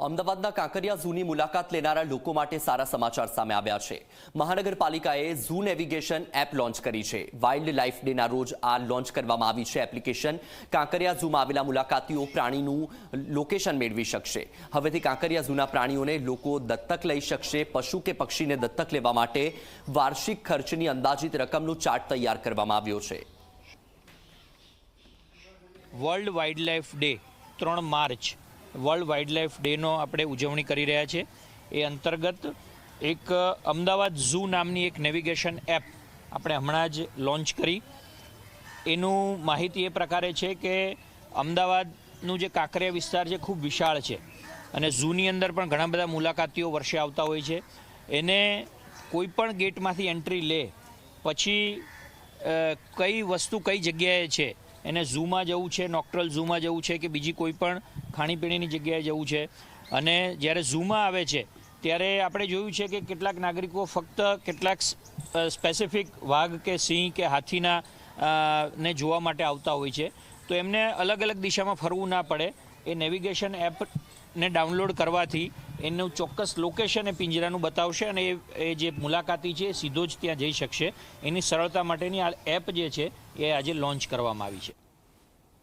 અમદાવાદના કાંકરિયા ઝૂની મુલાકાત લેનારા લોકો માટે સારા સમાચાર સામે આવ્યા છે. મહાનગરપાલિકાએ ઝૂ નેવિગેશન એપ લોન્ચ કરી છે. વાઇલ્ડ લાઇફ ડેના રોજ આ લોન્ચ કરવામાં આવી છે એપ્લિકેશન. કાંકરિયા ઝૂમાં આવેલા મુલાકાતીઓ પ્રાણીનું લોકેશન મેળવી શકશે. હવેથી કાંકરિયા ઝૂના પ્રાણીઓને લોકો દત્તક લઈ શકશે. પશુ કે પક્ષીને દત્તક લેવા માટે વાર્ષિક ખર્ચની અંદાજિત રકમનો ચાર્ટ તૈયાર કરવામાં આવ્યો છે. વર્લ્ડ વાઇલ્ડ લાઇફ ડે, ત્રણ માર્ચ. વર્લ્ડ વાઇલ્ડલાઇફ ડેનો આપણે ઉજવણી કરી રહ્યા છે. એ અંતર્ગત એક અમદાવાદ ઝૂ નામની એક નેવિગેશન એપ આપણે હમણાં જ લોન્ચ કરી. એનું માહિતી એ પ્રકારે છે કે અમદાવાદનું જે કાંકરિયા વિસ્તાર છે ખૂબ વિશાળ છે અને ઝૂની અંદર પણ ઘણા બધા મુલાકાતીઓ વર્ષે આવતા હોય છે. એને કોઈપણ ગેટમાંથી એન્ટ્રી લે, પછી કઈ વસ્તુ કઈ જગ્યાએ છે, એને ઝૂમાં જવું છે, નોક્ટ્રલ ઝૂમાં જવું છે કે બીજી કોઈ પણ ખાણીપીણીની જગ્યાએ જવું છે. અને જ્યારે ઝૂમાં આવે છે, ત્યારે આપણે જોયું છે કે કેટલાક નાગરિકો ફક્ત કેટલાક સ્પેસિફિક વાઘ કે સિંહ કે હાથીના ને જોવા માટે આવતા હોય છે. તો એમને અલગ અલગ દિશામાં ફરવું ના પડે. એ નેવિગેશન એપને ડાઉનલોડ કરવાથી એનું ચોક્કસ લોકેશન એ પિંજરાનું બતાવશે અને એ જે મુલાકાતી છે એ સીધો જ ત્યાં જઈ શકશે. એની સરળતા માટેની આ એપ જે છે એ આજે લોન્ચ કરવામાં આવી છે.